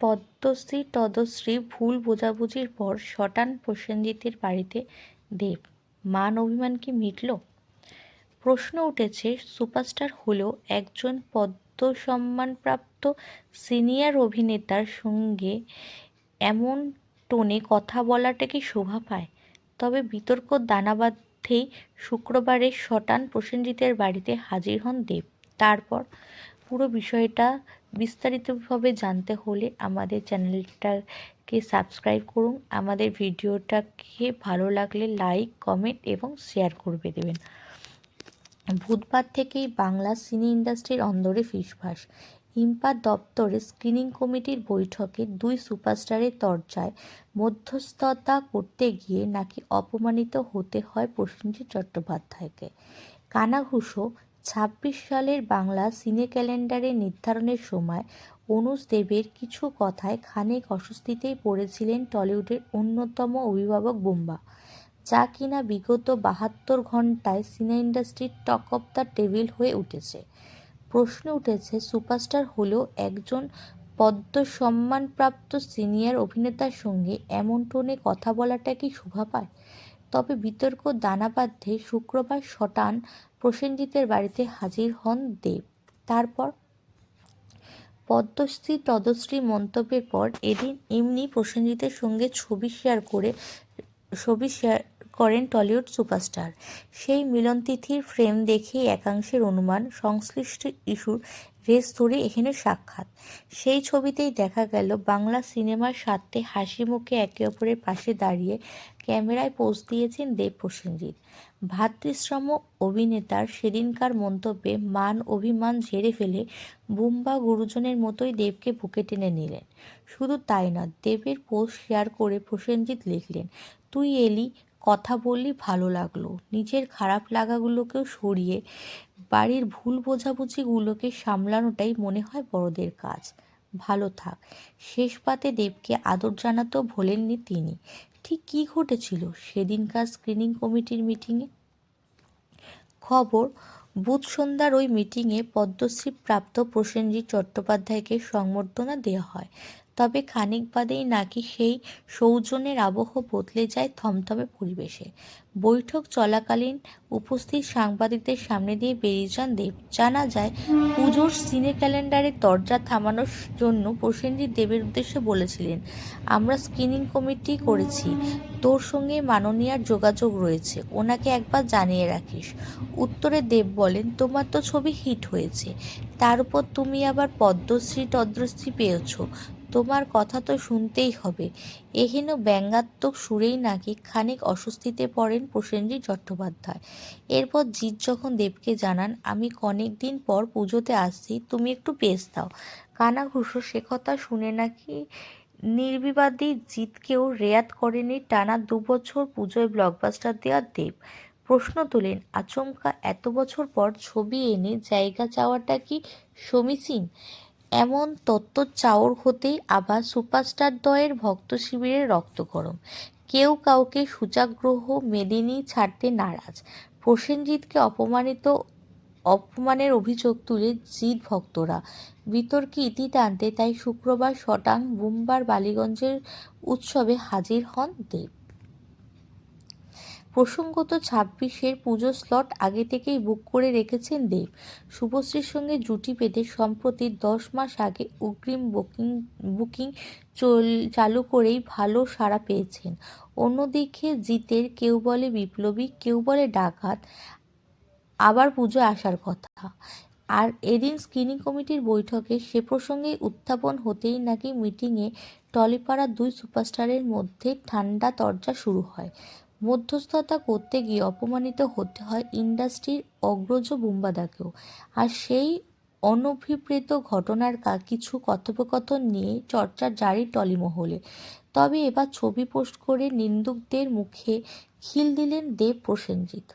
পদ্মশ্রী তদশ্রী ভুল বোঝাবুঝির পর শটান প্রসেনজিতের বাড়িতে দেব। মান অভিমান কি মিটল? প্রশ্ন উঠেছে, সুপারস্টার হলেও একজন পদ্ম সম্মানপ্রাপ্ত সিনিয়র অভিনেতার সঙ্গে এমন টোনে কথা বলাটা কি শোভা পায়? তবে বিতর্ক দানা বাঁধতেই শুক্রবারে শটান প্রসেনজিতের বাড়িতে হাজির হন দেব। তারপর পুরো বিষয়টা বিস্তারিতভাবে জানতে হলে আমাদের চ্যানেলটাকে সাবস্ক্রাইব করুন। আমাদের ভিডিওটাকে ভালো লাগলে লাইক, কমেন্ট এবং শেয়ার করবে দেবেন। বুধবার থেকেই বাংলা সিনে ইন্ডাস্ট্রির অন্দরে ফিসফাস ইম্পা দপ্তরে স্ক্রিনিং কমিটির বৈঠকে দুই সুপারস্টারের তরজায় মধ্যস্থতা করতে গিয়ে নাকি অপমানিত হতে হয় প্রসেনজিৎ চট্টোপাধ্যায়কে। কানাঘুষো ছাব্বিশ সালের বাংলা সিনে ক্যালেন্ডারে নির্ধারণের সময় অনুজ দেবের কিছু কথায় খানিক অস্বস্তিতেই পড়েছিলেন টলিউডের অন্যতম অভিভাবক বোম্বা। যা কিনা বিগত বাহাত্তর ঘন্টায় সিনে ইন্ডাস্ট্রির টক অফ দ্য টেবিল হয়ে উঠেছে। প্রশ্ন উঠেছে, সুপারস্টার হলেও একজন পদ্ম সম্মানপ্রাপ্ত সিনিয়র অভিনেতার সঙ্গে এমন টোনে কথা বলাটা কি শোভা পায়? তবে বিতর্ক দানা বাঁধতে শুক্রবার শটান প্রসেনজিতের বাড়িতে হাজির হন দেব। তারপর পদ্মশ্রী তদশ্রী মন্তব্যের পর এদিন এমনি প্রসেনজিতের সঙ্গে ছবি শেয়ার করে, ছবি শেয়ার করেন টলিউড সুপারস্টার। সেই মিলনতিথির ফ্রেম দেখেই একাংশের অনুমান, সংশ্লিষ্ট ইস্যুর রেস ধরে এখানে সাক্ষাৎ। সেই ছবিতেই দেখা গেল, বাংলা সিনেমার স্বার্থে হাসি মুখে একে অপরের পাশে দাঁড়িয়ে ক্যামেরায় পোজ দিয়েছেন দেব প্রসেনজিৎ ভাতৃশ্রম অভিনেতার সেদিনকার মন্তব্যে মান অভিমান ঝেড়ে ফেলে বুম্বা গুরুজনের মতোই দেবকে বুকে টেনে নিলেন। শুধু তাই না দেবের পোস্ট শেয়ার করে প্রসেনজিৎ লিখলেন, তুই এলি, কথা বললি, ভালো লাগল। নিজের খারাপ লাগাগুলোকেও সরিয়ে বাড়ির ভুল বোঝাবুঝিগুলোকে সামলানোটাই মনে হয় বড়দের কাজ। ভালো থাক। শেষ পাতে দেবকে আদর জানাতেও ভোলেননি তিনি। ঠিক কি ঘটেছিল সেদিনকার স্ক্রিনিং কমিটির মিটিংয়ে খবর, বুধ সন্ধ্যার ওই মিটিংয়ে পদ্মশ্রী প্রাপ্ত প্রসেনজিৎ চট্টোপাধ্যায়কে সংবর্ধনা দেওয়া হয়। তবে খানিক বাদেই নাকি সেই সৌজন্যের আবহ বদলে যায় থমথমে পরিবেশে। বৈঠক চলাকালীন উপস্থিত সাংবাদিকদের সামনে দিয়ে বেরিয়ে যান দেব। জানা যায়, পুজোর সিনে ক্যালেন্ডারের দরজা থামানোর জন্য প্রসেনজিৎ দেবের উদ্দেশ্যে বলেছিলেন, আমরা স্ক্রিনিং কমিটি করেছি। তোর সঙ্গে মাননীয়ার যোগাযোগ রয়েছে। ওনাকে একবার জানিয়ে রাখিস। উত্তরে দেব বলেন, তোমার তো ছবি হিট হয়েছে। তার উপর তুমি আবার পদ্মশ্রী, তদ্রশ্রী পেয়েছ। তোমার কথা তো শুনতেই হবে। এহেন ব্যঙ্গাত্মক সুরেই নাকি খানিক অস্বস্তিতে পড়েন প্রসেনজিৎ চট্টোপাধ্যায়। এরপর জিৎ যখন দেবকে জানান, আমি কনেক দিন পর পুজোতে আসছি, তুমি একটু পেস দাও। কানাঘুষো সে কথা শুনে নাকি নির্বিবাদী জিতকেও রেয়াত করেনি টানা দুবছর পুজোয় ব্লকবাস্টার দেওয়া দেব। প্রশ্ন তোলেন, আচমকা এত বছর পর ছবি এনে জায়গা চাওয়াটা কি সমীচীন? এমন তত্ত্ব চাওর হতেই আবার সুপারস্টার দ্বয়ের ভক্ত শিবিরের রক্ত গরম। কেউ কাউকে সূচাগ্রহ মেদিনী ছাড়তে নারাজ। প্রসেনজিৎকে অপমানিত, অপমানের অভিযোগ তুলে জিৎ ভক্তরা। বিতর্কে ইতি টানতে তাই শুক্রবার শটাং বুমবার, বালিগঞ্জের উৎসবে হাজির হন দেব। প্রসঙ্গত ছাব্বিশের পুজো স্লট আগে থেকেই বুক করে রেখেছেন দেব। শুভশ্রীর সঙ্গে জুটি বেঁধে সম্প্রতি দশ মাস আগে অগ্রিম বুকিং বুকিং চল, চালু করেই ভালো সাড়া পেয়েছেন। অন্যদিকে জিতের কেউ বলে বিপ্লবী, কেউ বলে ডাকাত, আবার পুজো আসার কথা। আর এদিন স্ক্রিনিং কমিটির বৈঠকে সে প্রসঙ্গে উত্থাপন হতেই নাকি মিটিংয়ে টলিপাড়া দুই সুপারস্টারের মধ্যে ঠান্ডা তরজা শুরু হয়। মধ্যস্থতা করতে গিয়ে অপমানিত হতে হয় ইন্ডাস্ট্রির অগ্রজ বুম্বাদাকেও। আর সেই অনভিপ্রেত ঘটনার কা, কিছু কথোপকথন নিয়ে চর্চা জারি টলিমহলে। তবে এবার ছবি পোস্ট করে নিন্দুকদের মুখে খিল দিলেন দেব প্রসেনজিৎ